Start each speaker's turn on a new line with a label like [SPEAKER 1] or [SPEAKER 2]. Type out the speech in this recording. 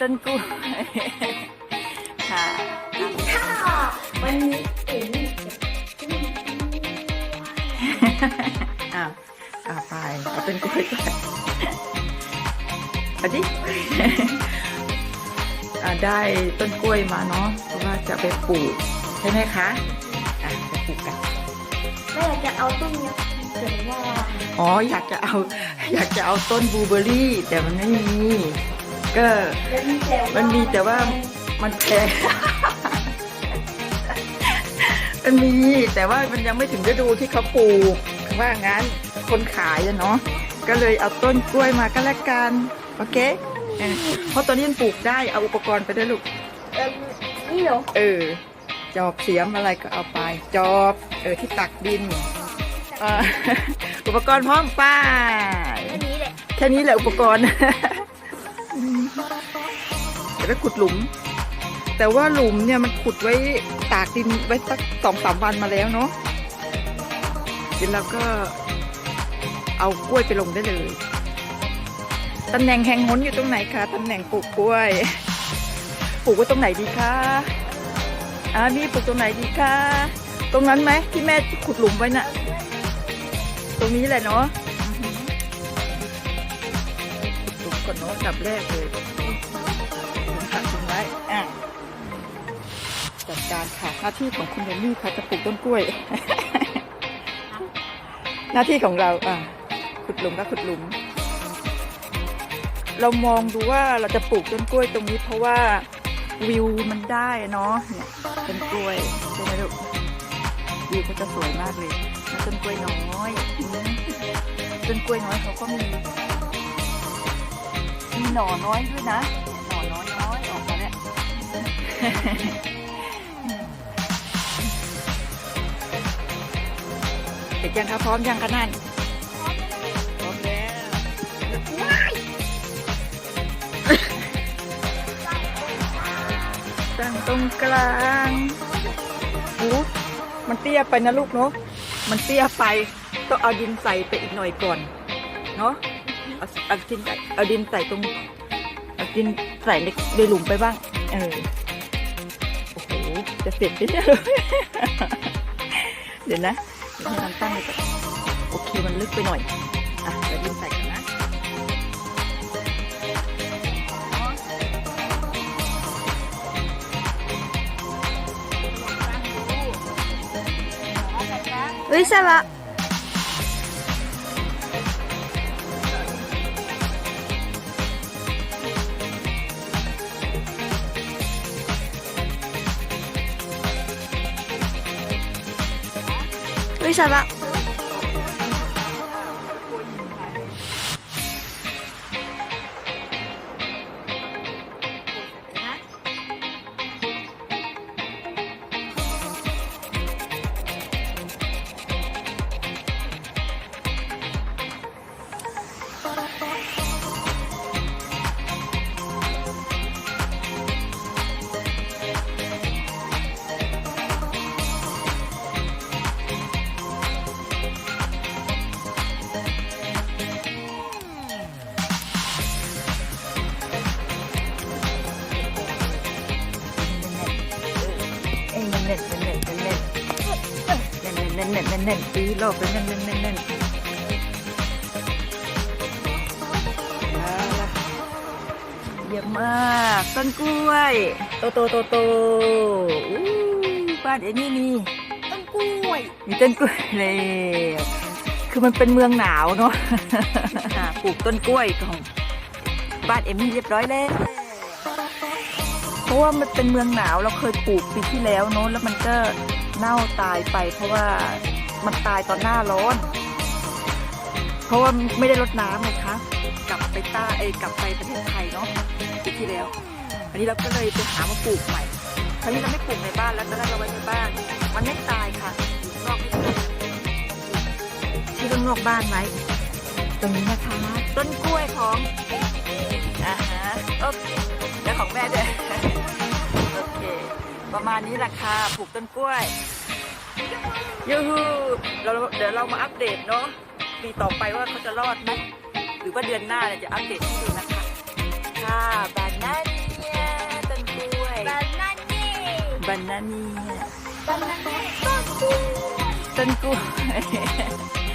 [SPEAKER 1] ต้นกล้วยค่ะ
[SPEAKER 2] ค่ะวันนี้เอ็ม
[SPEAKER 1] อ้าวอ้าวไปเอาต้นกล้วยก่อนเอาดิอ่าได้ต้นกล้วยมาเนาะเพราะว่าจะไปปลูกใช่ไหมคะอะไปปลูกกัน
[SPEAKER 2] แม่จะเอาต้นนี้เกิดว่า
[SPEAKER 1] อ๋ออยากจะเอา อยากจะเอาต้นบลูเบอร์รี่ แต่มันไม่มี ก็
[SPEAKER 2] แล้วมีแต่ว่า
[SPEAKER 1] มันมีแต่ว่ามันแพงมันมีแต่ว่ามันยังไม่ถึงฤดูที่เขาปลูกว่างั้นคนขายอะเนาะก็เลยเอาต้นกล้วยมาก็แล้วกันโอเคเออเพราะตอนนี้มันปลูกได้เอาอุปกรณ์ไปด้วยลูก
[SPEAKER 2] เอิ่มนี่เหรอ
[SPEAKER 1] เออ จอบเสียมอะไรก็เอาไป จอบเออที่ตักดินเอ่ออุปกรณ์พร้อมไป้าย
[SPEAKER 2] อันนี้แหละ
[SPEAKER 1] แค่นี้แหละอุปกรณ์เดี๋ยว ไปขุดหลุม แต่ว่าหลุมเนี่ยมันขุดไว้ตากดินไว้สักสองสามวันมาแล้วเนาะเดี๋ยวเราก็เอากล้วยไปลงได้เลยตำแหน่งแห่งหนอยู่ตรงไหนคะตำแหน่งปลูกกล้วย ปลูกไว้ตรงไหนดีคะอ่านี่ปลูกตรงไหนดีคะตรงนั้นไหมที่แม่ขุดหลุมไว้น่ะ ตรงนี้แหละเนาะขุดหลุมก่อนเนาะดับแรกเลย การค่ะ หน้าที่ของคุณเดนนี่ค่ะจะปลูกต้นกล้วย หน้าที่ของเราอะขุดหลุมก็ขุดหลุม เรามองดูว่าเราจะปลูกต้นกล้วยตรงนี้เพราะว่าวิวมันได้เนาะเนี่ยต้นกล้วยใช่ไหมลูกวิวก็จะสวยมากเลยต้นกล้วยน้อยต้นกล้วยน้อยเขาก็มีมีหน่อน้อยด้วยนะหน่อน้อยน้อยออกมาแล้ว เด็กยังคะพร้อมยังคะนั่นพร้อมแล้วตั้งตรงกลางโอ้มันเตี้ยไปนะลูกเนาะมันเตี้ยไปต้องเอาดินใส่ไปอีกหน่อยก่อนเนาะเอาเอาดินใส่เอาดินใส่ตรงเอาดินใส่ในในหลุมไปบ้าง เออโอ้โหจะเสร็จไหมเนี่ยเดี๋ยวนะเดี๋ยว ให้มันตั้งแบบโอเคมันลึกไปหน่อย อะเราดึงใส่กันนะ
[SPEAKER 2] เฮ้ยส
[SPEAKER 1] บาย 为啥呢？ เน่นเน่นเน่นเน่นเน่นเน่นเน่นเน่นเน่นตีโลกเป็นเน่นเน่นเน่นเน่นเอาล่ะเยี่ยมมากต้นกล้วยโตโตโตโตอู้บ้านเอ็นี่มี
[SPEAKER 2] ต้นกล้วย
[SPEAKER 1] มีต้นกล้วยเลยคือมันเป็นเมืองหนาวเนาะค่ะปลูกต้นกล้วยของบ้านเอมี่เรียบร้อยแล้ว เพราะว่ามันเป็นเมืองหนาวเราเคยปลูกปีที่แล้วเนอะแล้วมันก็เน่าตายไป เพราะว่ามันตายตอนหน้าร้อน เพราะว่าไม่ได้รดน้ำไงคะกลับไปต้าเอกลับไปประเทศไทยเนาะปีที่แล้ว อันนี้เราก็เลยไปหามาปลูกใหม่คราวนี้เราไม่ปลูกในบ้านแล้วตอนแรกเราไว้ในบ้าน มันไม่ตายค่ะนอกไม่ตายที่ต้นนอกบ้านไว้ตรงนี้นะคะต้นกล้วยของอ่าฮะโอเคแล้วของแม่ด้วย ประมาณนี้แหละค่ะปลูกต้นกล้วยยูฮูเราเดี๋ยวเรามาอัปเดตเนาะปีต่อไปว่าเขาจะรอดไหมหรือว่าเดือนหน้าเนี่จะอัปเดตให้ดูนะคะค่ะบานาเนียต้นกล้วยบานานียบานาเนีย
[SPEAKER 2] บานาเนีย
[SPEAKER 1] ต้นกล้วยต้นกล้วย